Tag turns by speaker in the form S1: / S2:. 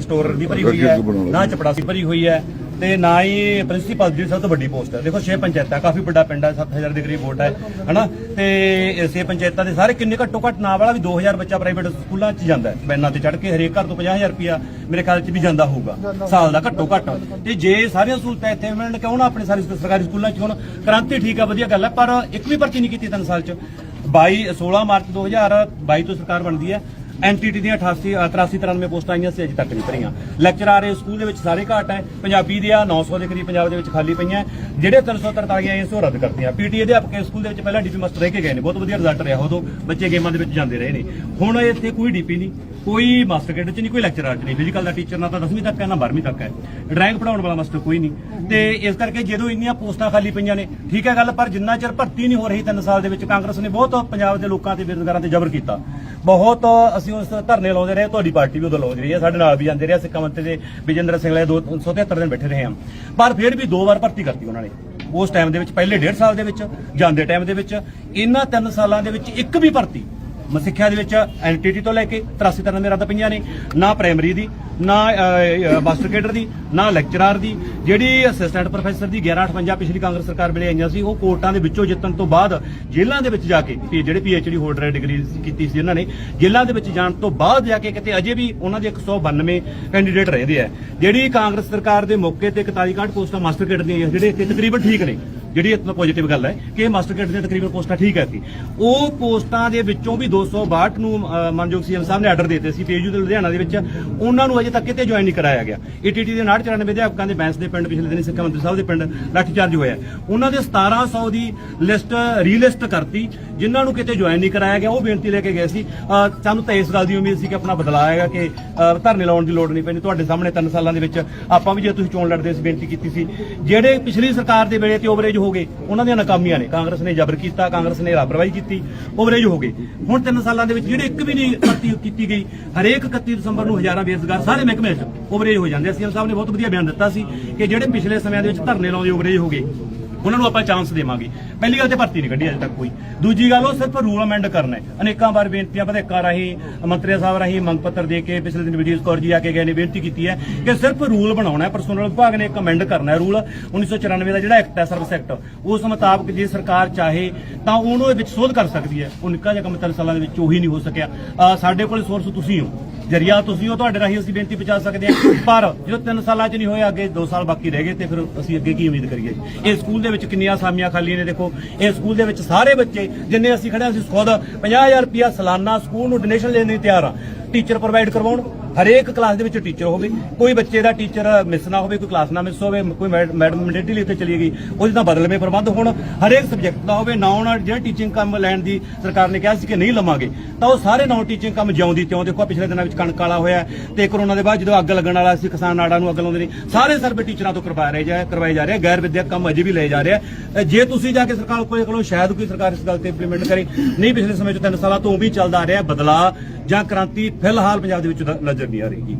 S1: Store ਦੀ ਭਰੀ ਹੋਈ ਹੈ ਨਾ ਚਪੜਾਸੀ ਭਰੀ ਹੋਈ ਹੈ ਤੇ ਨਾ ਹੀ ਪ੍ਰਿੰਸੀਪਲ ਦੀ ਸਭ ਤੋਂ ਵੱਡੀ ਪੋਸਟ ਹੈ। ਦੇਖੋ 6 ਪੰਚਾਇਤਾਂ ਕਾਫੀ ਵੱਡਾ ਪਿੰਡ ਹੈ 7000 ਦੇ ਕਰੀਬ ਵੋਟ ਹੈ ਹਨਾ? ਤੇ ਛੇ ਪੰਚਾਇਤਾਂ ਦੇ ਸਾਰੇ ਕਿੰਨੇ ਘੱਟੋ ਘੱਟ ਨਾ ਵਾਲਾ ਵੀ 2000 ਬੱਚਾ ਪ੍ਰਾਈਵੇਟ ਸਕੂਲਾਂ 'ਚ ਜਾਂਦਾ ਹੈ। ਬੈਨਾਂ ਤੇ ਚੜ ਕੇ ਹਰੇਕ ਘਰ ਤੋਂ 50000 ਰੁਪਿਆ ਮੇਰੇ ਖਿਆਲ 'ਚ ਵੀ ਜਾਂਦਾ ਹੋਊਗਾ ਸਾਲ ਦਾ ਘੱਟੋ ਘੱਟ। ਤੇ ਜੇ ਸਾਰੀਆਂ ਸਹੂਲਤਾਂ ਇੱਥੇ ਮਿਲਣ ਕਿਉਂ ਨਾ ਆਪਣੇ ਸਾਰੇ ਸਰਕਾਰੀ ਸਕੂਲਾਂ 'ਚ ਹੁਣ? ਕ੍ਰਾਂਤੀ ਠੀਕ ਆ ਵਧੀਆ ਗੱਲ ਹੈ ਪਰ ਇੱਕ ਵੀ ਪਰਚੀ ਨਹੀਂ ਕੀਤੀ ਤਿੰਨ ਸਾਲ 'ਚ। 22 16 ਮਾਰਚ 2022 ਤੋਂ ਸਰਕਾਰ ਬਣਦੀ ਹੈ। ਐਨਟੀਟੀ ਦੀਆਂ 88 83 93 ਪੋਸਟਾਂ ਆਈਆਂ ਸੀ, ਅਜੇ ਤੱਕ ਨਹੀਂ ਭਰੀਆਂ। ਲੈਕਚਰ ਆ ਰਹੇ ਸਕੂਲ ਦੇ ਵਿੱਚ ਸਾਰੇ ਘਾਟ ਹੈ। ਪੰਜਾਬੀ ਦੇ ਆ 900 ਦੇ ਕਰੀਬ ਪੰਜਾਬ ਦੇ ਵਿੱਚ ਖਾਲੀ ਪਈਆਂ। ਜਿਹੜੇ 343 ਆਈਆਂ ਸੀ, ਉਹ ਰੱਦ ਕਰਤੀਆਂ। ਪੀਟੀ ਅਧਿਆਪਕ ਇਸ ਸਕੂਲ ਦੇ ਵਿੱਚ ਪਹਿਲਾਂ ਡੀਪੀ ਮਾਸਟਰ ਰਹਿ ਕੇ ਗਏ ਨੇ। ਬਹੁਤ ਵਧੀਆ ਰਿਜ਼ਲਟ ਰਿਹਾ ਉਦੋਂ। ਬੱਚੇ ਗੇਮਾਂ ਦੇ ਵਿੱਚ ਜਾਂਦੇ ਰਹੇ ਨੇ। ਹੁਣ ਇੱਥੇ ਕੋਈ ਡੀਪੀ ਨਹੀਂ। ਕੋਈ ਮਾਸਟਰ ਕੈਡਰ ਚ ਨਹੀਂ, ਕੋਈ ਲੈਕਚਰਰ ਚ ਨਹੀਂ। ਫਿਜ਼ੀਕਲ ਦਾ ਟੀਚਰ ਨਾ ਤਾਂ 10ਵੀਂ ਤੱਕ ਹੈ, ਨਾ 12ਵੀਂ ਤੱਕ ਹੈ। ਡਰਾਇੰਗ ਪੜਾਉਣ ਵਾਲਾ ਮਾਸਟਰ ਕੋਈ ਨਹੀਂ। ਤੇ ਇਸ ਕਰਕੇ ਜਦੋਂ ਇੰਨੀਆਂ ਪੋਸਟਾਂ ਖਾਲੀ ਪਈਆਂ ਨੇ, ਠੀਕ ਹੈ ਗੱਲ, ਪਰ ਜਿੰਨਾ ਚਿਰ ਭਰਤੀ ਨਹੀਂ ਹੋ ਰਹੀ ਤਿੰਨ ਸਾਲ ਦੇ ਵਿੱਚ, ਕਾਂਗਰਸ ਨੇ ਬਹੁਤ ਪੰਜਾਬ ਦੇ ਲੋਕਾਂ ਤੇ ਬੇਰੁਜ਼ਗਾਰਾਂ ਤੇ ਜ਼ਬਰ ਕੀਤਾ। ਬਹੁਤ ਅਸੀਂ ਉਸ ਧਰਨੇ ਲਾਉਂਦੇ ਰਹੇ, ਤੁਹਾਡੀ ਪਾਰਟੀ ਵੀ ਉਦੋਂ ਲਾਉਂਦੀ ਰਹੀ ਹੈ, ਸਾਡੇ ਨਾਲ ਵੀ ਜਾਂਦੇ ਰਹੇ, ਸਿੱਖਾਂ ਮੰਤਰੀ ਦੇ ਵਿਜੇਂਦਰ ਸਿੰਘ ਲੈ 273 ਦਿਨ ਬੈਠੇ ਰਹੇ ਹਾਂ। ਪਰ ਫਿਰ ਵੀ ਦੋ ਵਾਰ ਭਰਤੀ ਕਰਤੀ ਉਹਨਾਂ ਨੇ। ਉਸ ਟਾਈਮ ਦੇ ਵਿੱਚ, ਪਹਿਲੇ ਡੇਢ ਸਾਲ ਦੇ ਵਿੱਚ, ਜਾਂਦੇ ਟਾਈਮ ਦੇ ਵਿੱਚ, ਇਹਨਾਂ ਤਿੰਨ ਸਾਲਾਂ ਦੇ ਵਿੱਚ ਇੱਕ ਵੀ ਭਰਤੀ ਸਿੱਖਿਆ ਦੇ ਵਿੱਚ ਐਨਟੀਟੀ ਤੋਂ ਲੈ ਕੇ 83 ਤਰ੍ਹਾਂ ਦੇ ਰੱਦ ਪਈਆਂ ਨੇ, ਨਾ ਪ੍ਰਾਇਮਰੀ ਦੀ, ਨਾ ਮਾਸਟਰ ਕੇਡਰ ਦੀ, ਨਾ ਲੈਕਚਰਰ ਦੀ। ਜਿਹੜੀ ਅਸਿਸਟੈਂਟ ਪ੍ਰੋਫੈਸਰ ਦੀ 1158 ਪਿਛਲੀ ਕਾਂਗਰਸ ਸਰਕਾਰ ਵੇਲੇ ਆਈਆਂ ਸੀ, ਉਹ ਕੋਰਟਾਂ ਦੇ ਵਿੱਚੋਂ ਜਿੱਤਣ ਤੋਂ ਬਾਅਦ ਜੇਲ੍ਹਾਂ ਦੇ ਵਿੱਚ ਜਾ ਕੇ ਵੀ ਜਿਹੜੇ ਪੀਐਚਡੀ ਹੋਲਡਰ ਹੈ ਡਿਗਰੀ ਕੀਤੀ ਸੀ ਇਹਨਾਂ ਨੇ, ਜੇਲ੍ਹਾਂ ਦੇ ਵਿੱਚ ਜਾਣ ਤੋਂ ਬਾਅਦ ਜਾ ਕੇ ਕਿਤੇ ਅਜੇ ਵੀ ਉਹਨਾਂ ਦੇ 192 ਕੈਂਡੀਡੇਟ ਰਹਿੰਦੇ ਆ। ਜਿਹੜੀ ਕਾਂਗਰਸ ਸਰਕਾਰ ਦੇ ਮੌਕੇ ਤੇ 41 61 ਪੋਸਟਾਂ ਮਾਸਟਰ ਕੇਡਰ ਦੀਆਂ ਜਿਹੜੇ ਤਕਰੀਬਨ ਠੀਕ ਨੇ ਜਿਹੜੀ ਇਤਨਾ ਪੋਜ਼ਿਟਿਵ ਗੱਲ ਹੈ ਕਿ ਇਹ ਮਾਸਟਰ ਕੇਡਰ ਦੀਆਂ ਤਕਰੀਬਨ ਪੋਸਟਾਂ ਠੀਕ ਹੈ ਸੀ ਉਹ ਪੋਸਟਾਂ ਦੇ ਵਿੱਚੋਂ ਵੀ 262 ਨੂੰ ਅਹ, ਸੀਐਮ ਸਾਹਿਬ ਨੇ ਆਰਡਰ ਦਿੱਤੇ ਸੀ ਪੀਯੂ ਦੇ ਲੁਧਿਆਣਾ ਦੇ ਵਿੱਚ। ਉਹਨਾਂ ਨੂੰ ਅਜੇ ਤੱਕ ਕਿਤੇ ਜੁਆਇਨ ਨਹੀਂ ਕਰਾਇਆ ਗਿਆ। ਈਟੀਟੀ ਦੇ 994 ਅਧਿਆਪਕਾਂ ਦੇ ਬੈਂਸ ਦੇ ਪਿੰਡ ਪਿਛਲੇ ਦਿਨੀ ਸਿੱਖਿਆ ਮੰਤਰੀ ਸਾਹਿਬ ਦੇ ਪਿੰਡ ਲਾਠੀਚਾਰਜ ਹੋਇਆ ਉਹਨਾਂ ਦੇ 1700 ਦੀ ਲਿਸਟ ਰੀਲਿਸਟ ਕਰਤੀ ਜਿਨ੍ਹਾਂ ਨੂੰ ਕਿਤੇ ਜੁਆਇਨ ਨਹੀਂ ਕਰਾਇਆ ਗਿਆ ਉਹ ਬੇਨਤੀ ਲੈ ਕੇ ਗਏ ਸੀ। ਸਾਨੂੰ ਤਾਂ ਇਸ ਗੱਲ ਦੀ ਉਮੀਦ ਸੀ ਕਿ ਆਪਣਾ ਬਦਲਾਅ ਆਏਗਾ ਕਿ ਧਰਨੇ ਲਾਉਣ ਦੀ ਲੋੜ ਨਹੀਂ ਪੈਣੀ। ਤੁਹਾਡੇ ਸਾਹਮਣੇ ਤਿੰਨ ਸਾਲਾਂ ਦੇ ਵਿੱਚ ਆਪਾਂ ਵੀ ਜੇ ਤੁਸੀਂ ਚੋਣ ਲੜਦੇ ਸੀ ਬੇਨਤੀ ਕੀਤੀ ਸੀ। ਜਿਹੜੇ ਪਿਛਲੀ ਸਰਕਾਰ ਦੇ ਵੇਲੇ ਤੇ ਓਵਰੇਜ ਹੋ ਗਏ। ਉਹਨਾਂ ਦੀਆਂ ਨਾਕਾਮੀਆਂ ਨੇ। ਕਾਂਗਰਸ ਨੇ ਜ਼ਬਰ ਕੀਤਾ, ਕਾਂਗਰਸ ਨੇ ਲਾਪਰਵਾਹੀ ਕੀਤੀ, ਓਵਰੇਜ ਹੋ ਗਏ। ਹੁਣ ਤਿੰਨ ਸਾਲਾਂ ਦੇ ਵਿੱਚ ਜਿਹੜੇ ਇੱਕ ਵੀ ਨਹੀਂ ਭਰਤੀ ਕੀਤੀ ਗਈ, ਹਰੇਕ 31 ਦਸੰਬਰ ਨੂੰ ਹਜ਼ਾਰਾਂ ਬੇਰੁਜ਼ਗਾਰ ਸਾਰੇ ਮਹਿਕਮੇ 'ਚ ਓਵਰੇਜ ਹੋ ਜਾਂਦੇ ਸੀਐਮ ਸਾਹਿਬ ਨੇ ਬਹੁਤ ਵਧੀਆ ਬਿਆਨ ਦਿੱਤਾ ਸੀ ਕਿ ਜਿਹੜੇ ਪਿਛਲੇ ਸਮਿਆਂ ਦੇ ਵਿੱਚ ਧਰਨੇ ਲਾਉਂਦੇ ਓਵਰੇਜ ਹੋ ਗਏ। ਉਹਨਾਂ ਨੂੰ ਆਪਾਂ ਚਾਂਸ ਦੇਵਾਂਗੇ। ਪਹਿਲੀ ਗੱਲ ਤੇ ਭਰਤੀ ਨਹੀਂ ਕੱਢੀ ਅਜੇ ਤੱਕ ਕੋਈ। ਦੂਜੀ ਗੱਲ, ਉਹ ਸਿਰਫ ਰੂਲ ਅਮੈਂਡ ਕਰਨਾ ਹੈ। ਅਨੇਕਾਂ ਵਾਰ ਬੇਨਤੀਆਂ ਵਿਧਾਇਕਾਂ ਰਾਹੀਂ ਮੰਤਰੀ ਸਾਹਿਬ ਰਾਹੀਂ ਮੰਗ ਪੱਤਰ ਦੇ ਕੇ ਪਿਛਲੇ ਦਿਨ ਵਿਜੀਤ ਕੌਰ ਜੀ ਆ ਕੇ ਗਏ ਨੇ, ਬੇਨਤੀ ਕੀਤੀ ਹੈ ਕਿ ਸਿਰਫ ਰੂਲ ਬਣਾਉਣਾ ਹੈ ਪਰਸੋਨਲ ਵਿਭਾਗ ਨੇ ਇੱਕ ਅਮੈਂਡ ਕਰਨਾ ਹੈ ਰੂਲ 1994 ਦਾ ਜਿਹੜਾ ਐਕਟ ਹੈ ਸਰਵਿਸ ਐਕਟ ਉਸ ਮੁਤਾਬਕ ਜੇ ਸਰਕਾਰ ਚਾਹੇ, ਤਾਂ ਉਹਨੂੰ ਵਿੱਚ ਸੋਧ ਕਰ ਸਕਦੀ ਹੈ। ਉਹ ਨਿੱਕਾ ਜਿਹਾ ਕੰਮ ਤਿੰਨ ਸਾਲਾਂ ਦੇ ਵਿੱਚ ਉਹੀ ਨਹੀਂ ਹੋ ਸਕਿਆ। ਸਾਡੇ ਕੋਲ ਸੋਰਸ ਤੁਸੀਂ ਹੋ। ਜਰੀਆ ਤੁਸੀਂ ਹੋ ਤੁਹਾਡੇ ਰਾਹੀਂ ਅਸੀਂ ਬੇਨਤੀ ਪਹੁੰਚਾ ਸਕਦੇ ਹਾਂ। ਪਰ ਜਦੋਂ ਤਿੰਨ ਸਾਲਾਂ 'ਚ ਨਹੀਂ ਹੋਇਆ ਅੱਗੇ 2 ਸਾਲ ਬਾਕੀ ਰਹਿ ਗਏ ਤੇ ਫਿਰ ਅਸੀਂ ਅੱਗੇ ਕੀ ਉਮੀਦ ਕਰੀਏ? ਇਹ ਸਕੂਲ ਦੇ ਵਿੱਚ ਕਿੰਨੀਆਂ ਅਸਾਮੀਆਂ ਖਾਲੀਆਂ ਨੇ ਦੇਖੋ। ਇਹ ਸਕੂਲ ਦੇ ਵਿੱਚ ਸਾਰੇ ਬੱਚੇ ਜਿੰਨੇ ਅਸੀਂ ਖੜੇ ਹਾਂ, ਅਸੀਂ ਖੁਦ 50000 ਰੁਪਿਆ ਸਾਲਾਨਾ ਸਕੂਲ ਨੂੰ ਡੋਨੇਸ਼ਨ ਲੈਣ ਲਈ ਤਿਆਰ ਆ ਟੀਚਰ ਪ੍ਰੋਵਾਈਡ ਕਰਵਾਉਣ ਹਰੇਕ ਕਲਾਸ ਦੇ ਵਿੱਚ ਟੀਚਰ ਹੋਵੇ, ਕੋਈ ਬੱਚੇ ਦਾ ਟੀਚਰ ਮਿਸ ਨਾ ਹੋਵੇ, ਕੋਈ ਕਲਾਸ ਨਾ ਮਿਸ ਹੋਵੇ, ਕੋਈ ਮੈਡਮ ਮੈਂਡੇਟਰੀ ਉੱਤੇ ਚਲੀ ਗਈ ਉਹਦੇ ਨਾਲ ਬਦਲਵੇਂ ਪ੍ਰਬੰਧ ਹੋਣ, ਹਰੇਕ ਸਬਜੈਕਟ ਦਾ ਹੋਵੇ, ਨਾ ਉਹਨਾਂ ਜਿਹੜਾ ਟੀਚਿੰਗ ਕੰਮ ਲੈਣ ਦੀ ਸਰਕਾਰ ਨੇ ਕਿਹਾ ਸੀ ਕਿ ਨਹੀਂ ਲਵਾਂਗੇ, ਤਾਂ ਉਹ ਸਾਰੇ ਨਾਨ ਟੀਚਿੰਗ ਕੰਮ ਜਿਉਂਦੀ ਤਿਉਂ ਦੇਖੋ ਪਿਛਲੇ ਦਿਨਾਂ ਵਿੱਚ ਕਣਕ ਵਾਲਾ ਹੋਇਆ ਤੇ ਕਰੋਨਾ ਦੇ ਬਾਅਦ ਜਦੋਂ ਅੱਗ ਲੱਗਣ ਵਾਲਾ ਸੀ, ਕਿਸਾਨ ਨਾੜਾਂ ਨੂੰ ਅੱਗ ਲਾਉਂਦੇ ਨੇ, ਸਾਰੇ ਸਰਵੇ ਟੀਚਰਾਂ ਤੋਂ ਕਰਵਾ ਰਹੇ ਜਾ ਕਰਵਾਏ ਜਾ ਰਹੇ ਗੈਰ ਵਿਦਿਅਕ ਕੰਮ ਅਜੇ ਵੀ ਲਏ ਜਾ ਰਿਹਾ ਜੇ ਤੁਸੀਂ ਜਾ ਕੇ ਸਰਕਾਰ ਕੋਲ ਕੋਲੋਂ ਸ਼ਾਇਦ ਕੋਈ ਸਰਕਾਰ ਇਸ ਗੱਲ ਤੇ ਇੰਪਲੀਮੈਂਟ ਕਰੇ, ਨਹੀਂ ਪਿਛਲੇ ਸਮੇਂ ਚ ਤਿੰਨ ਸਾਲਾਂ ਤੋਂ ਵੀ ਚੱਲਦਾ ਆ ਰਿਹਾ ਬਦਲਾਅ ਜਾਂ ਕ੍ਰਾਂਤੀ, ਫਿਲਹਾਲ ਪੰਜਾਬ ਦੇ ਵਿੱਚ ਨਜ਼ਰ ਨਹੀਂ ਆ ਰਹੀ